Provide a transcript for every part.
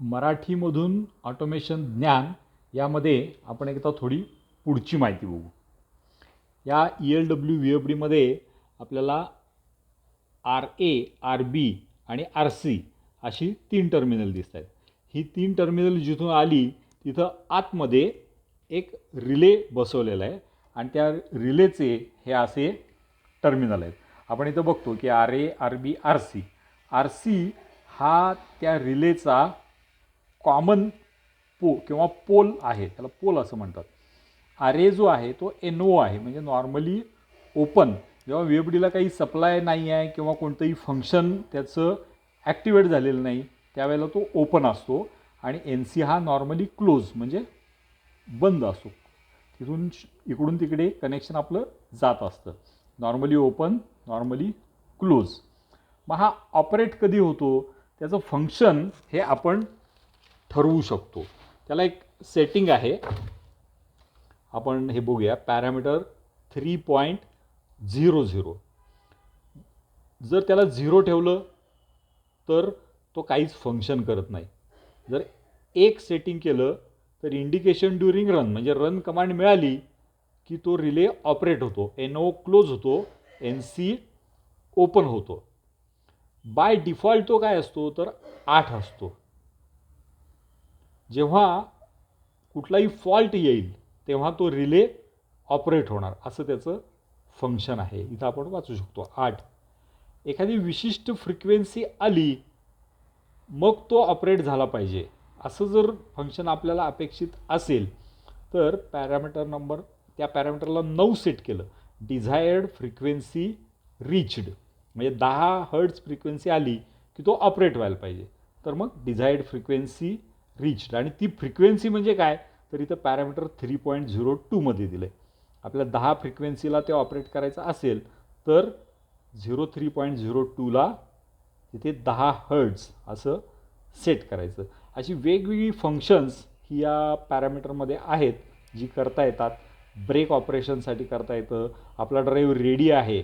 मराठीमधून ऑटोमेशन ज्ञान यामध्ये आपण एकदा थोडी पुढची माहिती बघू. या E L W V F डीमध्ये आपल्याला आर ए आर बी आणि आर सी अशी तीन टर्मिनल दिसत आहेत ही तीन टर्मिनल जिथून आली तिथं आतमध्ये एक रिले बसवलेला आहे आणि त्या रिलेचे हे असे टर्मिनल आहेत. आपण इथं बघतो की R A R B R C R C हा त्या रिलेचा कॉमन पो किंवा पोल आहे त्याला पोल असं म्हणतात. आरे जो आहे तो एन ओ आहे. म्हणजे नॉर्मली ओपन जेव्हा व्ही एफ डीला काही सप्लाय नाही आहे किंवा कोणतंही फंक्शन त्याचं ॲक्टिवेट झालेलं नाही त्यावेळेला तो ओपन असतो. आणि एन सी हा नॉर्मली क्लोज म्हणजे बंद असतो. तिथून श- इकडून तिकडे कनेक्शन आपलं जात असतं. नॉर्मली ओपन नॉर्मली क्लोज मग हा ऑपरेट कधी होतो? त्याचं फंक्शन हे आपण ठरवू शकतो. त्याला एक सेटिंग आहे. आपण हे बघूया. Parameter three point zero zero जर त्याला झिरो ठेवलं तर तो काहीच फंक्शन करत नाही. जर एक सेटिंग केलं तर इंडिकेशन ड्युरिंग रन म्हणजे रन कमांड मिळाली की तो रिले ऑपरेट होतो. एन ओ क्लोज होतो. एन सी ओपन होतो. बाय डिफॉल्ट तो काय असतो? तर आठ असतो. जेव्हा कुठलाही फॉल्ट येईल तेव्हा तो रिले ऑपरेट होणार. असं त्याचं फंक्शन आहे. इथं आपण वाचू शकतो. आठ. एखादी विशिष्ट फ्रिक्वेन्सी आली मग तो ऑपरेट झाला पाहिजे. असं जर फंक्शन आपल्याला अपेक्षित असेल तर पॅरामीटर नंबर त्या पॅरामीटरला नऊ सेट केलं. डिझायर्ड फ्रिक्वेन्सी रिच्ड म्हणजे दहा हर्ट्स फ्रिक्वेन्सी आली की तो ऑपरेट व्हायला पाहिजे. तर मग डिझायर्ड फ्रिक्वेन्सी रिच्ड आणि ती फ्रिक्वेन्सी म्हणजे काय? तर इथं पॅरामीटर थ्री पॉईंट झिरो टूमध्ये दिलं आहे आपल्या दहा फ्रिक्वेन्सीला ते ऑपरेट करायचं असेल तर झिरो थ्री पॉईंट झिरो टूला तिथे दहा हर्ड्स असं सेट करायचं. अशी वेगवेगळी फंक्शन्स ही या पॅरामीटरमध्ये आहेत जी करता येतात. ब्रेक ऑपरेशनसाठी करता येतं. आपला ड्राईव्ह रेडी आहे.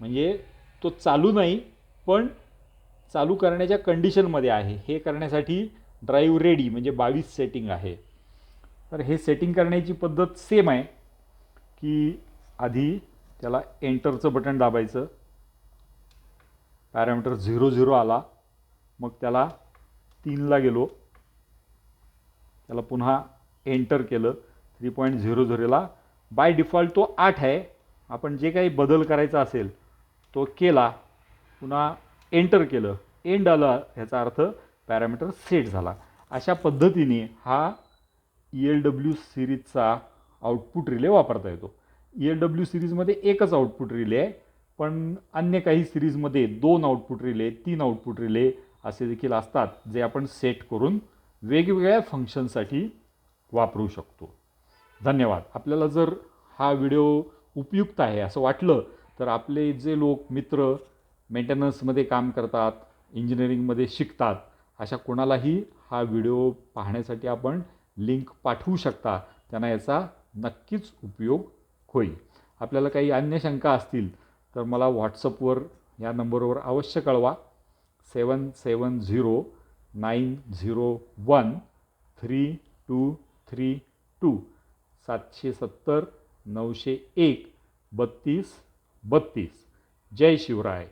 म्हणजे तो चालू नाही पण चालू करण्याच्या कंडिशनमध्ये आहे. हे करण्यासाठी ड्राईव्ह रेडी म्हणजे बावीस सेटिंग आहे. तर हे सेटिंग करण्याची पद्धत सेम आहे की आधी त्याला एंटरचं बटन दाबायचं. पॅरामीटर झिरो झिरो आला. मग त्याला तीनला गेलो. त्याला पुन्हा एंटर केलं. थ्री पॉईंट झिरो झिरोला बाय डिफॉल्ट तो आठ आहे. आपण जे काही बदल करायचा असेल तो केला. पुन्हा एंटर केलं. एंड आलं ह्याचा अर्थ पॅरामीटर सेट झाला. अशा पद्धतीने हा ई एल डब्ल्यू सिरीजचा आउटपुट रिले वापरता येतो. ई एल डब्ल्यू सिरीजमध्ये एकच आउटपुट रिले आहे पण अन्य काही सिरीजमध्ये दोन आउटपुट रिले तीन आउटपुट रिले असे देखील असतात जे आपण सेट करून वेगवेगळ्या फंक्शनसाठी वापरू शकतो. धन्यवाद. आपल्याला जर हा व्हिडिओ उपयुक्त आहे असं वाटलं तर आपले जे लोक मित्र मेंटेनन्समध्ये काम करतात इंजिनिअरिंगमध्ये शिकतात अशा कोणालाही हा व्हिडिओ पाहण्यासाठी आपण लिंक पाठवू शकता. त्यांना याचा नक्कीच उपयोग होईल. आपल्याला काही अन्य शंका असतील तर मला व्हॉट्सअपवर या नंबरवर अवश्य कळवा. Seven seven zero nine zero one three two three two सातशे सत्तर नऊशे एक बत्तीस बत्तीस. जय शिवराय.